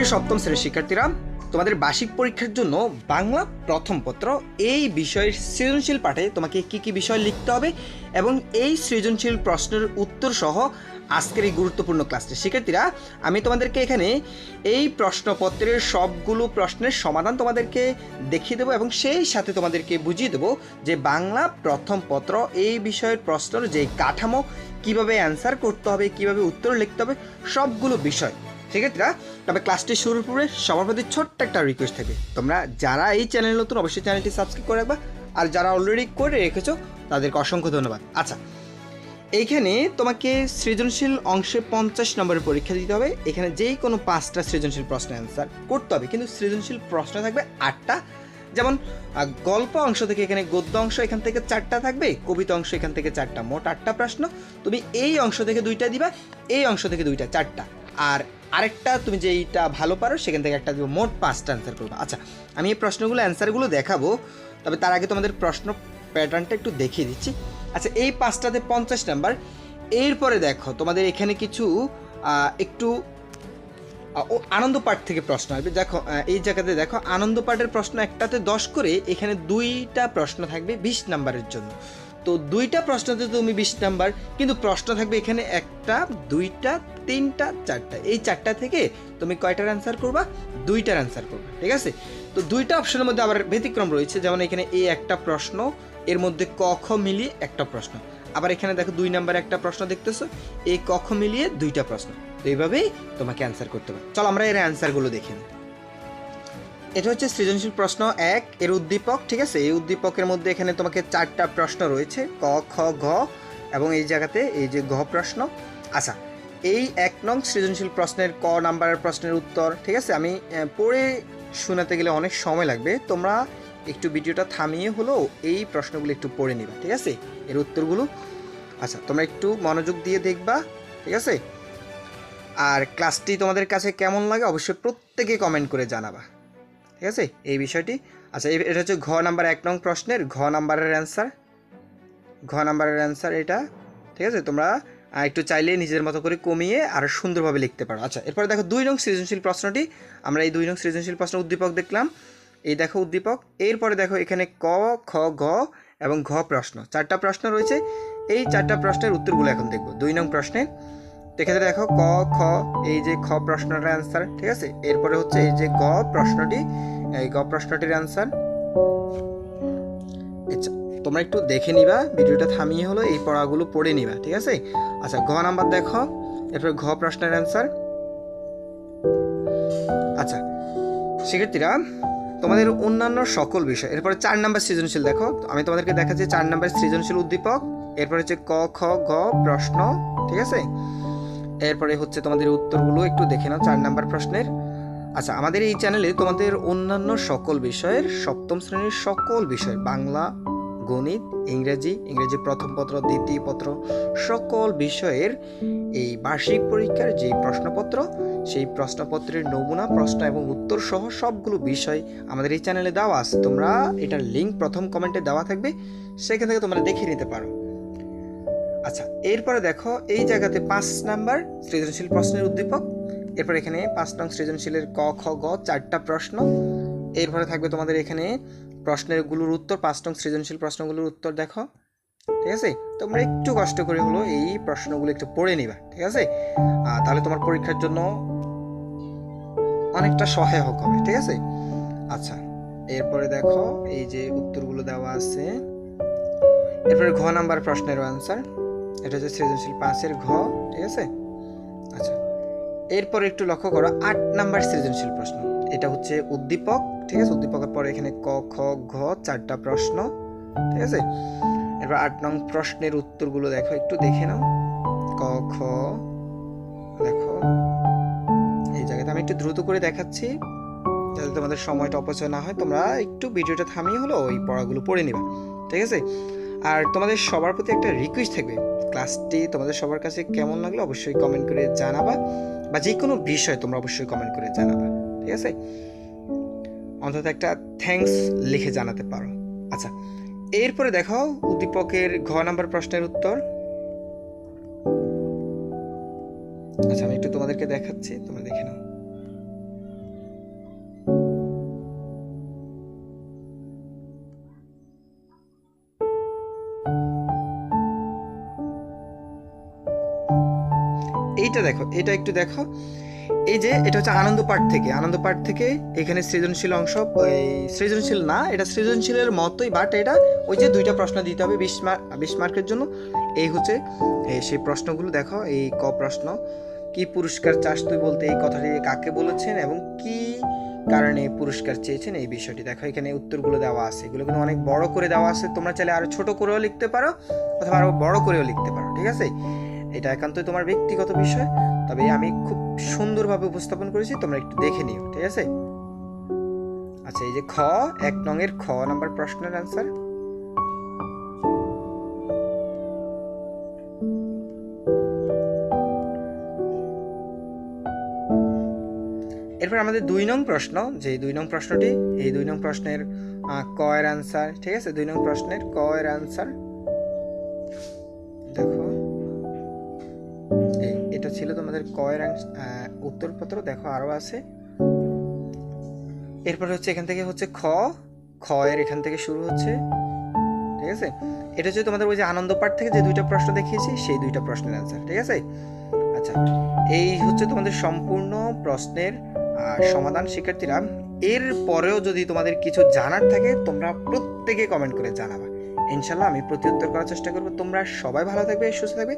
প্রিয় সপ্তম শ্রেণির শিক্ষার্থীরা তোমাদের বার্ষিক পরীক্ষার জন্য বাংলা প্রথম পত্র, এই বিষয়ের সৃজনশীল পাঠে তোমাকে কি কি বিষয় লিখতে হবে এবং এই সৃজনশীল প্রশ্নের উত্তর সহ আজকের এই গুরুত্বপূর্ণ ক্লাসটি। শিক্ষার্থীরা, আমি তোমাদেরকে এখানে এই প্রশ্নপত্রের সবগুলো প্রশ্নের সমাধান তোমাদেরকে দেখিয়ে দেবো এবং সেই সাথে তোমাদেরকে বুঝিয়ে দেবো যে বাংলা প্রথম পত্র, এই বিষয়ের প্রশ্নের যে কাঠামো, কীভাবে অ্যান্সার করতে হবে, কীভাবে উত্তর লিখতে হবে, সবগুলো বিষয় সেক্ষেত্রে তবে ক্লাসটি শুরুর পূর্বে সবার প্রতি ছোট্ট একটা রিকোয়েস্ট থাকে। তোমরা যারা এই চ্যানেল নতুন, অবশ্যই চ্যানেলটি সাবস্ক্রাইব করে রাখবা। আর যারা অলরেডি করে রেখেছো, তাদেরকে অসংখ্য ধন্যবাদ। আচ্ছা এইখানে তোমাকে সৃজনশীল অংশে পঞ্চাশ নম্বরের পরীক্ষা দিতে হবে। এখানে যেই কোনো পাঁচটা সৃজনশীল প্রশ্নের অ্যান্সার করতে হবে। কিন্তু সৃজনশীল প্রশ্ন থাকবে আটটা। যেমন গল্প অংশ থেকে এখানে গদ্য অংশ এখান থেকে চারটা থাকবে, কবিতা অংশ এখান থেকে চারটা। মোট আটটা প্রশ্ন। তুমি এই অংশ থেকে দুইটা দিবা, এই অংশ থেকে দুইটা, চারটা। আর আরেকটা তুমি যেইটা ভালো পারো, সেখান থেকে একটা দিব মোট পাঁচটা অ্যান্সার করব। আচ্ছা আমি এই প্রশ্নগুলো অ্যান্সারগুলো দেখাবো, তবে তার আগে তোমাদের প্রশ্ন প্যাটার্নটা একটু দেখিয়ে দিচ্ছি। আচ্ছা এই পাঁচটাতে পঞ্চাশ নাম্বার এরপরে দেখো তোমাদের এখানে কিছু একটু ও আনন্দ পাঠ থেকে প্রশ্ন আসবে। দেখো এই জায়গাতে দেখো, আনন্দ পাঠের প্রশ্ন একটাতে দশ করে, এখানে দুইটা প্রশ্ন থাকবে বিশ নাম্বারের জন্য। তো দুইটা প্রশ্নতে তুমি বিশ নাম্বার, কিন্তু প্রশ্ন থাকবে এখানে একটা, দুইটা, তিনটা, চারটা। এই চারটা থেকে তুমি কয়টার অ্যান্সার করবা? দুইটার অ্যান্সার করবা, ঠিক আছে? তো দুইটা অপশনের মধ্যে আবার ব্যতিক্রম রয়েছে, যেমন এখানে এই একটা প্রশ্ন, এর মধ্যে ক, খ মিলিয়ে একটা প্রশ্ন। আবার এখানে দেখো দুই নাম্বার একটা প্রশ্ন দেখতেছো এই ক, খ মিলিয়ে দুইটা প্রশ্ন। তো এইভাবেই তোমাকে অ্যান্সার করতে হবে। চলো আমরা এর অ্যান্সারগুলো দেখে নিই। এটা হচ্ছে সৃজনশীল প্রশ্ন এক, এর উদ্দীপক, ঠিক আছে? এই উদ্দীপকের মধ্যে এখানে তোমাকে চারটা প্রশ্ন রয়েছে, ক, খ, ঘ, এবং এই জায়গাতে এই যে ঘ প্রশ্ন। আচ্ছা এই এক নং সৃজনশীল প্রশ্নের ক নাম্বারের প্রশ্নের উত্তর, ঠিক আছে? আমি পড়ে শোনাতে গেলে অনেক সময় লাগবে। তোমরা একটু ভিডিওটা থামিয়ে হলেও এই প্রশ্নগুলো একটু পড়ে নিবা, ঠিক আছে? এর উত্তরগুলো। আচ্ছা তোমরা একটু মনোযোগ দিয়ে দেখবা, ঠিক আছে? আর ক্লাসটি তোমাদের কাছে কেমন লাগে অবশ্যই প্রত্যেকে কমেন্ট করে জানাবা। ঠিক আছে? এই বিষয়টি। আচ্ছা এটা হচ্ছে ঘ নাম্বার এক নং প্রশ্নের ঘ নাম্বারের অ্যান্সার ঘ নাম্বারের অ্যান্সার এটা, ঠিক আছে? তোমরা একটু চাইলে নিজের মতো করে কমিয়ে আর সুন্দরভাবে লিখতে পারো। আচ্ছা এরপরে দেখো দুই নং সৃজনশীল প্রশ্নটি। আমরা এই দুই নং সৃজনশীল প্রশ্ন উদ্দীপক দেখলাম। এই দেখো উদ্দীপক। এরপরে দেখো এখানে ক, খ ঘ এবং ঘ প্রশ্ন। চারটা প্রশ্ন রয়েছে। এই চারটা প্রশ্নের উত্তরগুলো এখন দেখব। দুই নং প্রশ্নের তো এক্ষেত্রে দেখো ক, খ, এই যে খ প্রশ্নটার অ্যান্সার ঠিক আছে? এরপরে হচ্ছে এই যে গ প্রশ্নটি, এই গ প্রশ্নটির অ্যান্সার আচ্ছা তোমরা একটু দেখে নিবা, ভিডিওটা থামিয়ে হলো এই পড়াগুলো পড়ে নিবা, ঠিক আছে? আচ্ছা ঘ নাম্বার দেখো, এরপরে ঘ প্রশ্নের অ্যান্সার আচ্ছা শিক্ষার্থীরা, তোমাদের অন্যান্য সকল বিষয়, এরপরে চার নাম্বার সৃজনশীল দেখো, আমি তোমাদেরকে দেখাচ্ছি চার নাম্বার সৃজনশীল উদ্দীপক, এরপরে হচ্ছে ক, খ, গ প্রশ্ন, ঠিক আছে? এরপরে হচ্ছে তোমাদের উত্তরগুলো একটু দেখে নাও, চার নাম্বার প্রশ্নের। আচ্ছা আমাদের এই চ্যানেলে তোমাদের অন্যান্য সকল বিষয়ের সপ্তম শ্রেণির সকল বিষয়, বাংলা, গণিত, ইংরেজি ইংরেজি প্রথম পত্র, দ্বিতীয় পত্র, সকল বিষয়ের এই বার্ষিক পরীক্ষার যে প্রশ্নপত্র, সেই প্রশ্নপত্রের নমুনা, প্রশ্ন এবং উত্তর সহ সবগুলো বিষয় আমাদের এই চ্যানেলে দেওয়া আছে। তোমরা এটার লিঙ্ক প্রথম কমেন্টে দেওয়া থাকবে, সেখান থেকে তোমরা দেখে নিতে পারো। আচ্ছা এরপরে দেখো এই জায়গাতে পাঁচ নাম্বার সৃজনশীল প্রশ্নের উদ্দীপক। এরপর এখানে পাঁচ নং সৃজনশীলের ক, খ, গ চারটা প্রশ্ন। এরপরে থাকবে তোমাদের এখানে প্রশ্নেরগুলোর উত্তর, পাঁচ নং সৃজনশীল প্রশ্নগুলোর উত্তর দেখো। ঠিক আছে? তোমরা একটু কষ্ট করে হলো এই প্রশ্নগুলো একটু পড়ে নিবা, ঠিক আছে? তাহলে তোমার পরীক্ষার জন্য অনেকটা সহায়ক হবে, ঠিক আছে? আচ্ছা এরপরে দেখো এই যে উত্তরগুলো দেওয়া আছে। এরপরে ঘ নাম্বার প্রশ্নের অ্যান্সার এটা হচ্ছে সৃজনশীল পাঁচের ঘ, ঠিক আছে? আচ্ছা এরপর একটু লক্ষ্য করো, আট নাম্বার সৃজনশীল প্রশ্ন। এটা হচ্ছে উদ্দীপক, ঠিক আছে? উদ্দীপকের পরে এখানে ক, খ, ঘ, চারটা প্রশ্ন, ঠিক আছে? এরপর আট নং প্রশ্নের উত্তরগুলো দেখো, একটু দেখে নাও। ক, খ, দেখো। এই জায়গাতে আমি একটু দ্রুত করে দেখাচ্ছি, যাতে তোমাদের সময়টা অপচয় না হয়। তোমরা একটু ভিডিওটা থামিয়ে হলো ওই পড়াগুলো পড়ে নিবা, ঠিক আছে? আর তোমাদের সবার প্রতি একটা রিকোয়েস্ট থাকবে ক্লাসটি তোমাদের সবার কাছে কেমন লাগল অবশ্যই কমেন্ট করে জানাবা বা যে কোনো বিষয় তোমরা অবশ্যই কমেন্ট করে জানাবা, ঠিক আছে? অন্তত একটা থ্যাঙ্কস লিখে জানাতে পারো। আচ্ছা এরপরে দেখো উদ্দীপকের ঘ নাম্বার প্রশ্নের উত্তর। আচ্ছা আমি একটু তোমাদেরকে দেখাচ্ছি, তোমরা দেখে নাও। এইটা দেখো, এটা একটু দেখো। এই যে, এটা হচ্ছে আনন্দ পাঠ থেকে। আনন্দ পাঠ থেকে এখানে সৃজনশীল অংশ সৃজনশীল না, এটা সৃজনশীলের মতোই বাট এটা ওই যে দুইটা প্রশ্ন দিতে হবে বিশ মার্ক বিশ মার্কের জন্য। এই হচ্ছে সেই প্রশ্নগুলো দেখো, এই ক প্রশ্ন। কি পুরস্কার চাস তুই বলতে, এই কথাটি কাকে বলেছেন এবং কি কারণে পুরস্কার চেয়েছেন, এই বিষয়টি দেখো, এখানে উত্তরগুলো দেওয়া আছে। এগুলো কিন্তু অনেক বড় করে দেওয়া আছে, তোমরা চাইলে আরও ছোট করেও লিখতে পারো, অথবা আরও বড় করেও লিখতে পারো, ঠিক আছে? এটা একান্তই তোমার ব্যক্তিগত বিষয়, তবে আমি খুব সুন্দরভাবে উপস্থাপন করেছি, তোমরা একটু দেখে নিও, ঠিক আছে? আচ্ছা এই যে খ, এক নংয়ের খ নাম্বার প্রশ্নের অ্যান্সার এরপর আমাদের দুই নং প্রশ্ন, যে দুই নং প্রশ্নটি, এই দুই নং প্রশ্নের ক এর আনসার ঠিক আছে? দুই নং প্রশ্নের ক এর আনসার দেখো। ছিল তোমাদের ক এর ans- আহ, উত্তরপত্র দেখো আরও আছে। এরপর হচ্ছে এখান থেকে হচ্ছে খ খ এর এখান থেকে শুরু হচ্ছে। ঠিক আছে? এটা হচ্ছে তোমাদের ওই যে আনন্দ পাঠ থেকে যে দুইটা প্রশ্ন দেখিয়েছি সেই দুইটা প্রশ্নের অ্যান্সার ঠিক আছে? আচ্ছা এই হচ্ছে তোমাদের সম্পূর্ণ প্রশ্নের সমাধান শিক্ষার্থীরা। এর পরেও যদি তোমাদের কিছু জানার থাকে তোমরা প্রত্যেকে কমেন্ট করে জানাবা। ইনশাল্লাহ আমি প্রতি উত্তর করার চেষ্টা করব। তোমরা সবাই ভালো থাকবে সুস্থ থাকবে।